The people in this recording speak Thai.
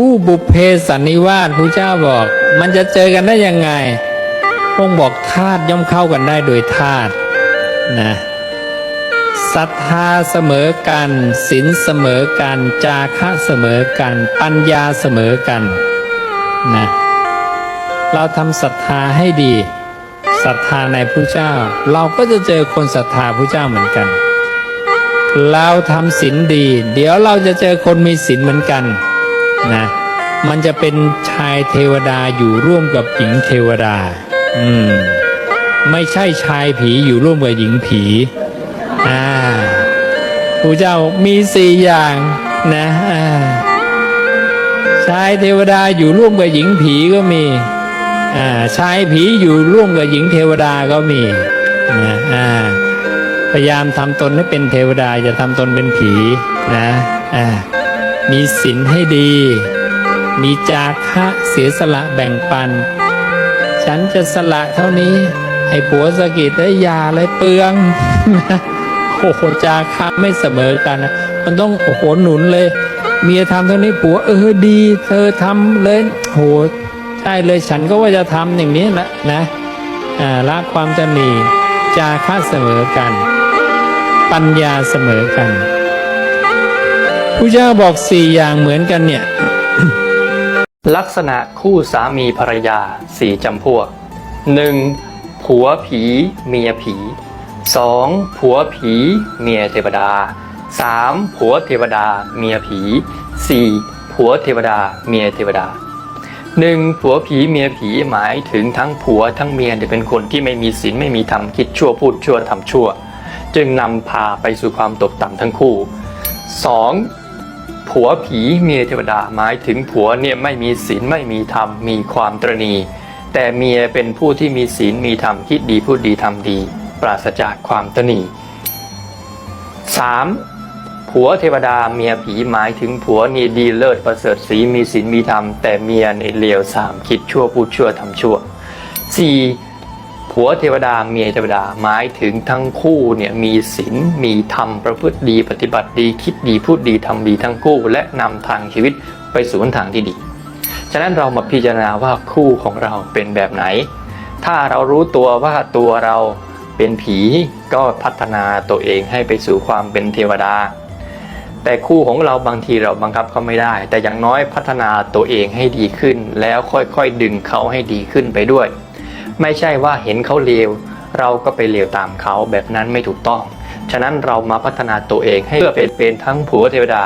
คู่บุพเพสันนิวาสพระเจ้าบอก มันจะเจอกันได้ยังไงพระองบอกธาตุย่อมเข้ากันได้โดยธาตุนะศรัทธาเสมอกันศีลเสมอกัน จาคะเสมอกัน ปัญญาเสมอกันนะเราทำศรัทธาให้ดีศรัทธาในพระเจ้า เราก็จะเจอคนศรัทธาพระเจ้าเหมือนกัน เราทำศีลดี เดี๋ยวเราจะเจอคนมีศีลเหมือนกัน นะมันจะเป็นชายเทวดาอยู่ร่วมกับหญิงเทวดา อืม ไม่ใช่ชายผีอยู่ร่วมกับหญิงผี อ่าพระเจ้ามีสี่อย่างนะอ่าชายเทวดาอยู่ร่วมกับหญิงผีก็มี อ่า ชายผีอยู่ร่วมกับหญิงเทวดาก็มีนะอ่า พยายามทำตนให้เป็นเทวดาอย่าทำตนเป็นผีนะ อ่า มีศีลให้ดี มีจาคะเสียสละแบ่งปัน ฉันจะสละเท่านี้ ให้ผัวสะกิดได้ยาเลยเปลืองโอ้โหจาคะไม่เสมอกันนะมันต้องโอ้โหหนุนเลย เมียทำเท่านี้ผัวเออดี เธอทำเลยโหใช่เลยฉันก็ว่าจะทำอย่างนี้แหละนะอ่าละความตนีจาคะเสมอกัน ปัญญาเสมอกัน ผู้เจ้าบอกสี่อย่างเหมือนกันเนี่ย ลักษณะคู่สามีภรรยาสี่จำพวก 1. ผัวผีเมียผี 2. ผัวผีเมียเทวดา 3. ผัวเทวดาเมียผี 4. ผัวเทวดาเมียเทวดาหนึ่งผัวผีเมียผีหมายถึงทั้งผัวทั้งเมียเนี่ยเป็นคนที่ไม่มีศีลไม่มีธรรมคิดชั่วพูดชั่วทำชั่ว จึงนำพาไปสู่ความตกต่ำทั้งคู่ 2. ผัวผีเมียเทวดาหมายถึงผัวเนี่ยไม่มีศีลไม่มีธรรมมีความตรณี แต่เมียเป็นผู้ที่มีศีลมีธรรมคิดดีพูดดีทำดี ปราศจากความตรณี 3. ผัวเทวดาเมียผีหมายถึงผัวนี่ดีเลิศประเสริฐสีมีศีลมีธรรมแต่เมียในเลวสามคิดชั่วพูดชั่วทำชั่ว 4. ผัวเทวดาเมียเทวดาหมายถึงทั้งคู่เนี่ยมีศีลมีธรรมประพฤติดี ปฏิบัติดีคิดดีพูดดีทำดีทั้งคู่ และนำทางชีวิตไปสู่นทางที่ดี ฉะนั้นเรามาพิจารณาว่าคู่ของเราเป็นแบบไหน ถ้าเรารู้ตัวว่าตัวเราเป็นผีก็พัฒนาตัวเองให้ไปสู่ความเป็นเทวดา แต่คู่ของเราบางทีเราบังคับเขาไม่ได้ แต่อย่างน้อยพัฒนาตัวเองให้ดีขึ้น แล้วค่อยๆดึงเขาให้ดีขึ้นไปด้วย ไม่ใช่ว่าเห็นเขาเลวเราก็ไปเลวตามเขาแบบนั้นไม่ถูกต้อง ฉะนั้นเรามาพัฒนาตัวเองให้เพื่อเป็นเป็นทั้งผัวเทวดา